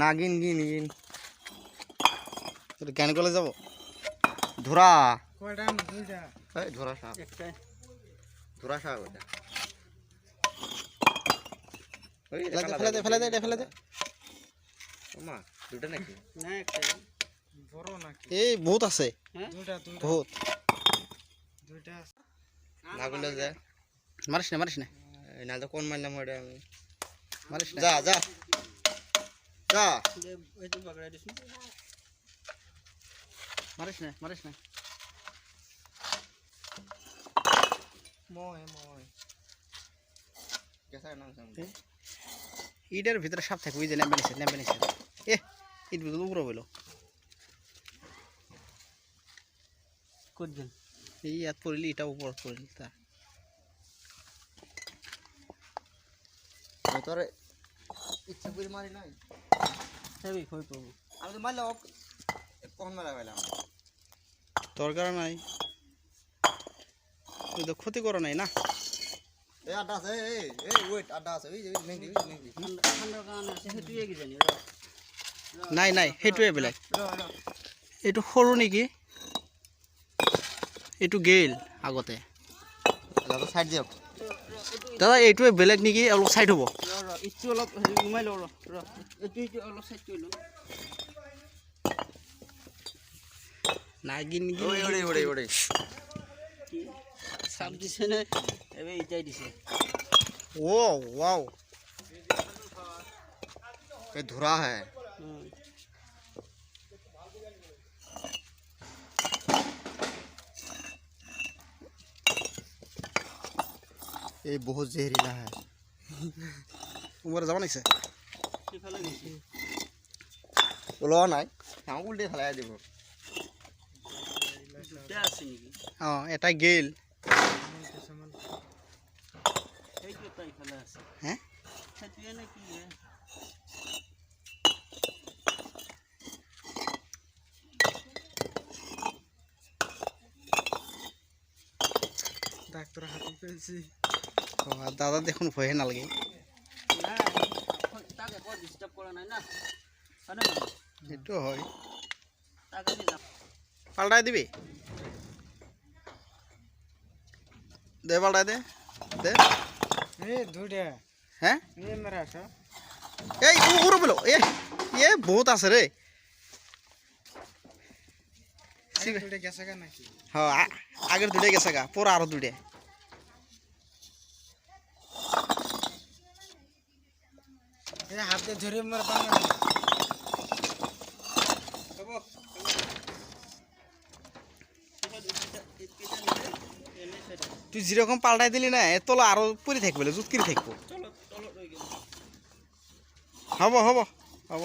না গিন গিন গিন। জ্ঞান কলে যাব? ধরা। কয়টা ধরা সাপ ধরা সাপ ওটা ফেলে দে ফেলে দে এটা ফেলে দে মা দুটো নাকি? না একটাই। বড় নাকি? এই বহুত আছে। দুইটা বহুত। দুইটা আছে। না বললে যে। মারিস না মারিস না। এই না তো কোন মারলাম ওটা আমি। মারিস না। যা যা। যা এইটো বাগড়াই দিছো মারিস না মারিস না। মই মই কেসা নাম সাম ইটার ভিতরে সাপ থাকবে ওই যে নেমে নিছে নেমে নিছে এ ইট ভিতরে উপরে বইলো। কোনজন এই ইয়াত পড়লি এটা উপর পড়লি তা। তোর ইচ্ছা করে মারি নাই। হেবি কই পাবো আমি তো মারলাম কখন মারা গেলাম দরকার নাই। ওই তো ক্ষতি করো নাই না? এই আড্ডা আছে এই এই ওয়েট আড্ডা আছে ঠান্ডার কারণে আছে সেইটোৱে কিজানি নাই নাই সেইটোৱে বেলেগ। ৰ ৰ এইটো সৰু নেকি? এইটো গেল আগতে। দাদা সাইড দিয়ক। দাদা এইটোৱে বেলেগ নেকি অলপ চাইড হ'ব ৰ ৰ ইটো অলপ হেৰি ঘুমাই লওঁ ৰ ৰ এইটো এইটো অলপ চাইড কৰি লওঁ নাই গিন নেকি ওই ওরে ওরে ওরে কি চাপ দিছে নে এবাৰ ইটাই দিছে ও ওয়াও ये धुरा है ये बहुत जहरीला है ওপরে যাব নাইছে সিফালে গৈছে ওলোৱা নাই তেওঁ উল্টে ফেলাই দিব দুটা আছে নেকি অঁ এটা গেল সেইটো এটা ইফালে আছে দাদা দেখুন ভয়ে নালাগে নাই তাক একো ডিষ্টাৰ্ব কৰা নাই না হয়নে নহয় সেইটো হয়। তাক আমি যাম পাল্টাই দিবি? দে পাল্টাই দে। দে। এই দুইটা হ্যাঁ এই মেৰা আছে। এই উড়ো বলো এ এ বহুত আছে রে দুইটা গেছে গা নাকি? হ্যাঁ আ- আগের দুটে গেছে গা পরে আরও দুটে হাতে ধরে মার তুই যেরকম পাল্টাই দিলি না এ তোলা আরও পরে থাকবে জুতকিরে থাকব। হব হব হব।